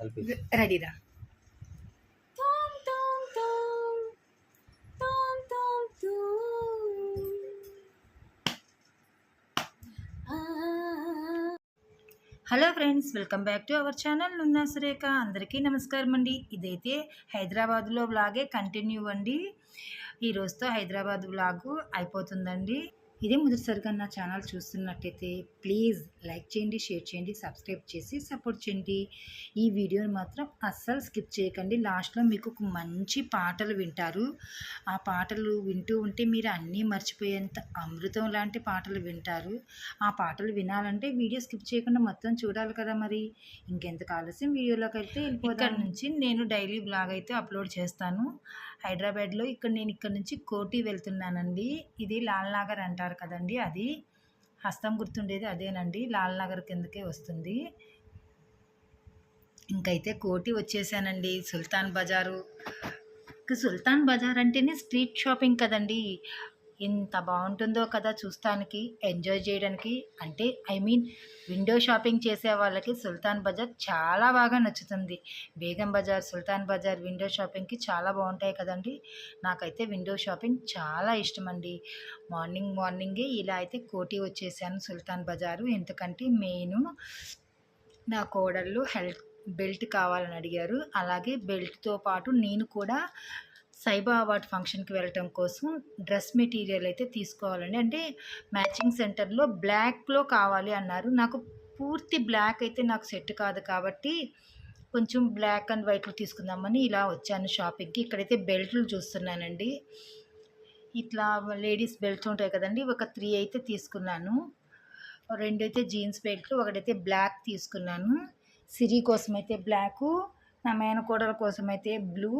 కలిపి రెడీరా. Hello friends welcome back to our channel Nunna Surekha అందరికీ నమస్కారం అండి. ఇదైతే హైదరాబాద్లో వ్లాగే కంటిన్యూ అండి. ఈ రోజుతో హైదరాబాద్ వ్లాగు అయిపోతుందండి. ఇదే మొదటిసారిగా నా ఛానల్ చూస్తున్నట్టయితే ప్లీజ్ లైక్ చేయండి షేర్ చేయండి సబ్స్క్రైబ్ చేసి సపోర్ట్ చేయండి. ఈ వీడియోని మాత్రం అస్సలు స్కిప్ చేయకండి. లాస్ట్లో మీకు ఒక మంచి పాటలు వింటారు. ఆ పాటలు వింటూ ఉంటే మీరు అన్నీ మర్చిపోయేంత అమృతం లాంటి పాటలు వింటారు. ఆ పాటలు వినాలంటే వీడియో స్కిప్ చేయకుండా మొత్తం చూడాలి కదా మరి. ఇంకెందుకు ఆలస్యం? వీడియోలోకి అయితే ఇక్కడ నుంచి నేను డైలీ బ్లాగ్ అయితే అప్లోడ్ చేస్తాను. హైదరాబాద్లో ఇక్కడ నేను ఇక్కడ నుంచి కోటి వెళ్తున్నానండి. ఇది లాల్నాగర్ అంటారు. కదండి అది. హస్తం గుర్తుండేది అదేనండి. లాల్ నగర్ కిందకే వస్తుంది. ఇంకైతే కోటి వచ్చేసానండి. సుల్తాన్ బజారు. సుల్తాన్ బజార్ అంటేనే స్ట్రీట్ షాపింగ్ కదండి. ఎంత బాగుంటుందో కదా చూస్తానికి ఎంజాయ్ చేయడానికి. అంటే ఐ మీన్ విండో షాపింగ్ చేసే వాళ్ళకి సుల్తాన్ బజార్ చాలా బాగా నచ్చుతుంది. బేగం బజార్ సుల్తాన్ బజార్ విండో షాపింగ్కి చాలా బాగుంటాయి కదండి. నాకైతే విండో షాపింగ్ చాలా ఇష్టం అండి మార్నింగ్ మార్నింగే ఇలా అయితే కోటి వచ్చేసాను సుల్తాన్ బజారు. ఎందుకంటే మెయిన్ నా కోడళ్ళు హెల్త్ బెల్ట్ కావాలని అడిగారు. అలాగే బెల్ట్తో పాటు నేను కూడా సైబా అవార్డ్ ఫంక్షన్కి వెళ్ళటం కోసం డ్రెస్ మెటీరియల్ అయితే తీసుకోవాలండి. అంటే మ్యాచింగ్ సెంటర్లో బ్లాక్లో కావాలి అన్నారు. నాకు పూర్తి బ్లాక్ అయితే నాకు సెట్ కాదు కాబట్టి కొంచెం బ్లాక్ అండ్ వైట్లో తీసుకుందామని ఇలా వచ్చాను షాపింగ్కి. ఇక్కడైతే బెల్ట్లు చూస్తున్నానండి. ఇట్లా లేడీస్ బెల్ట్స్ ఉంటాయి కదండి ఒక త్రీ అయితే తీసుకున్నాను. రెండు అయితే జీన్స్ బెల్ట్లు ఒకటైతే బ్లాక్ తీసుకున్నాను. సిరి కోసం అయితే బ్లాకు నా మేనకోడల కోసం అయితే బ్లూ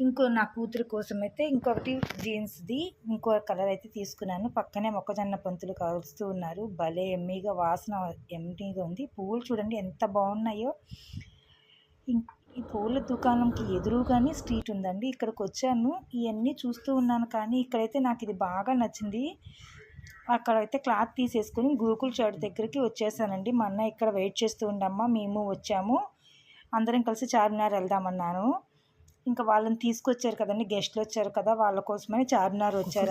ఇంకో నా కూతురు కోసం అయితే ఇంకొకటి జీన్స్ది ఇంకో కలర్ అయితే తీసుకున్నాను. పక్కనే మొక్కజొన్న పంతులు కలుస్తూ ఉన్నారు. భలే ఎమ్మీగా వాసన ఎమ్మీగా ఉంది. పువ్వులు చూడండి ఎంత బాగున్నాయో. ఈ పూల దుకాణంకి ఎదురుగానే స్ట్రీట్ ఉందండి. ఇక్కడికి వచ్చాను. ఇవన్నీ చూస్తూ ఉన్నాను కానీ ఇక్కడైతే నాకు ఇది బాగా నచ్చింది. అక్కడైతే క్లాత్ తీసేసుకొని గూకుల్ చాట్ దగ్గరికి వచ్చేసానండి. మా అన్న ఇక్కడ వెయిట్ చేస్తూ ఉండమ్మా మేము వచ్చాము. అందరం కలిసి చార్మినార్ వెళ్దామన్నాను. ఇంకా వాళ్ళని తీసుకొచ్చారు కదండి గెస్ట్లు వచ్చారు కదా వాళ్ళ కోసమని చార్మినార్ వచ్చారు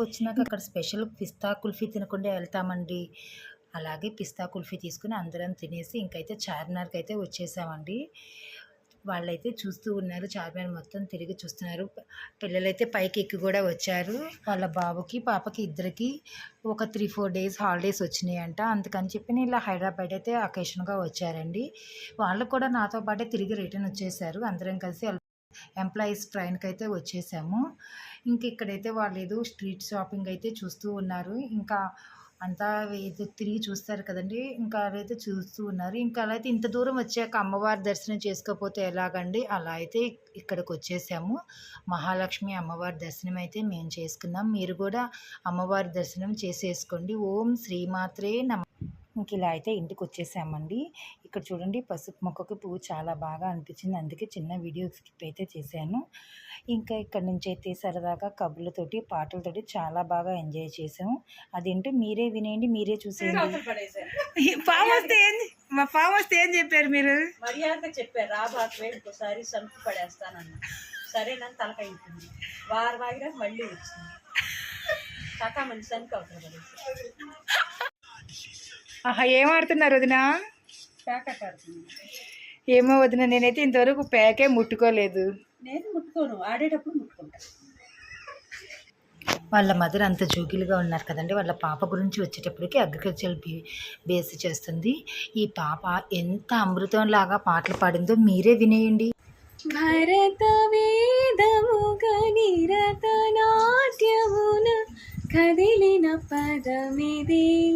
వచ్చినాక అక్కడ స్పెషల్ పిస్తా కుల్ఫీ తినకుండా వెళ్తామండి. అలాగే పిస్తా కుల్ఫీ తీసుకుని అందరం తినేసి ఇంకైతే చార్మినార్కి అయితే వచ్చేసామండి. వాళ్ళైతే చూస్తూ ఉన్నారు చార్మినార్ మొత్తం తిరిగి చూస్తున్నారు. పిల్లలైతే పైకి ఎక్కి కూడా వచ్చారు. వాళ్ళ బాబుకి పాపకి ఇద్దరికి ఒక త్రీ ఫోర్ డేస్ హాలిడేస్ వచ్చినాయి అంట అందుకని చెప్పి ఇలా హైదరాబాద్ అయితే అకేషన్గా వచ్చారండి. వాళ్ళు కూడా నాతో పాటే తిరిగి రిటర్న్ వచ్చేసారు. అందరం కలిసి ఎంప్లాయీస్ ట్రైన్కి అయితే వచ్చేసాము. ఇంక ఇక్కడైతే వాళ్ళు ఏదో స్ట్రీట్ షాపింగ్ అయితే చూస్తూ ఉన్నారు. ఇంకా అంతా ఏదో తిరిగి చూస్తారు కదండి. ఇంకా అలా చూస్తూ ఉన్నారు. ఇంకా అలా అయితే ఇంత దూరం వచ్చాక అమ్మవారి దర్శనం చేసుకోకపోతే ఎలాగండి? అలా అయితే ఇక్కడికి వచ్చేసాము. మహాలక్ష్మి అమ్మవారి దర్శనం అయితే మేము చేసుకున్నాం. మీరు కూడా అమ్మవారి దర్శనం చేసేసుకోండి. ఓం శ్రీమాత్రే నమ ఇంక ఇలా అయితే ఇంటికి వచ్చేసామండి ఇక్కడ చూడండి పసుపు మొక్కకి పువ్వు చాలా బాగా అనిపించింది. అందుకే చిన్న వీడియో స్కిప్ అయితే చేశాను. ఇంకా ఇక్కడ నుంచి అయితే సరదాగా కబుర్లతోటి పాటలతోటి చాలా బాగా ఎంజాయ్ చేసాము అదేంటో మీరే వినేయండి మీరే చూసేయండి. ఫామ్ వస్తే ఏం మా ఫామ్ వస్తే ఏం చెప్పారు మీరు? మర్యాదగా చెప్పారు. రాబాకు ఇంకోసారి సంపు పడేస్తానన్న. సరేనని తలకాయ ఉంటుంది వారు వాగిరా మళ్ళీ వచ్చింది. కాకా మంచి సంపు అవుతుంది పడేసి ఆహా ఏం ఆడుతున్నారు వదిన? ఏమో వదిన నేనైతే ఇంతవరకు పేకే ముట్టుకోలేదు. నేను ముట్టుకోను ఆడేటప్పుడు ముట్టుకుంటా. వాళ్ళ మదర్ అంత జోగిలుగా ఉన్నారు కదండి వాళ్ళ పాప గురించి వచ్చేటప్పటికి అగ్రికల్చర్ బే బేస్ చేస్తుంది. ఈ పాప ఎంత అమృతం లాగా పాటలు పాడిందో మీరే వినేయండి. భరత వేదముగ నిరత నాట్యమున కదిలిన పదమిదీశా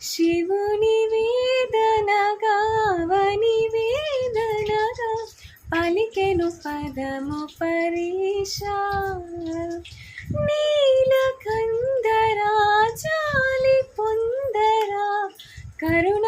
శివుని వేదనగావని వేదనగా పలికెను పదము పరీషా నీలకందరా జాలి పొందరా కరుణ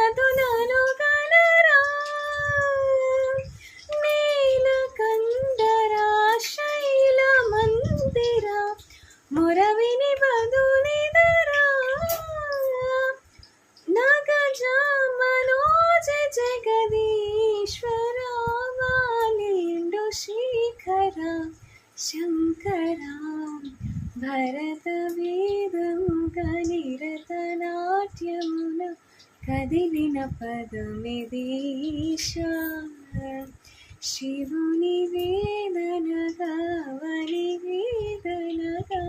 భరత వేదముగ నిరత నాట్యమున కదిలిన పదమిదీశ శివుని వేదనగా వని వేదనగా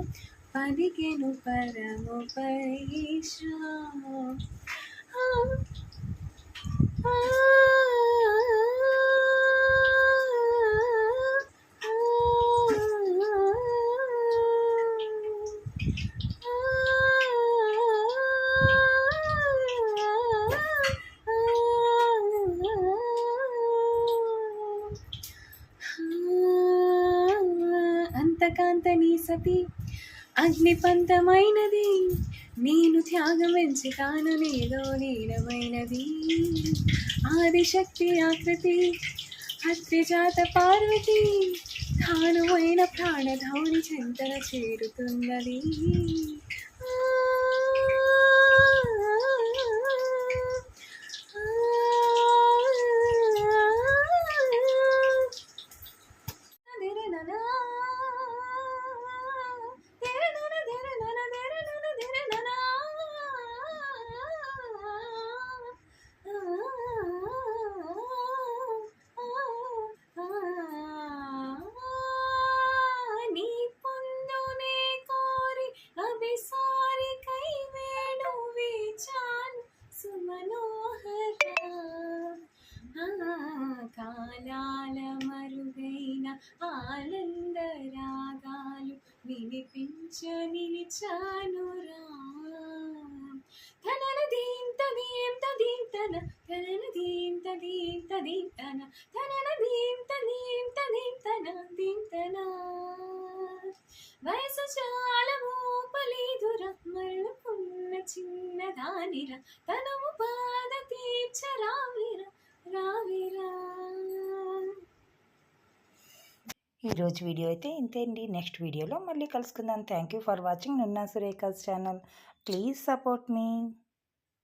పలికెను పరము పైశ ఆ కాంత నీ సతి. అగ్నిపంతమైనది నేను త్యాగమెంచి కాను నీలో నీలమైనది ఆదిశక్తి ఆకృతి హత్రిజాత పార్వతి తానువైన ప్రాణధౌని చెంతన చేరుతున్నది. కాలాల మరుగైన ఆనంద రాగాలు వినిపించ నిలిచానురా తనన దీంత దీంత దీంతన తనన దీంత దీంత దీంతన తనన దీంత దీంత దీంతన దీంతన. వయసు చాలా మోపలేదురా మళ్ళుకున్న చిన్న దానిరా. తనము బాధ తీర్చ ఈరోజు వీడియో అయితే ఇంతే అండి. నెక్స్ట్ వీడియోలో మళ్ళీ కలుసుకుందాం. Thank you for watching Nunna Surekha's channel please support me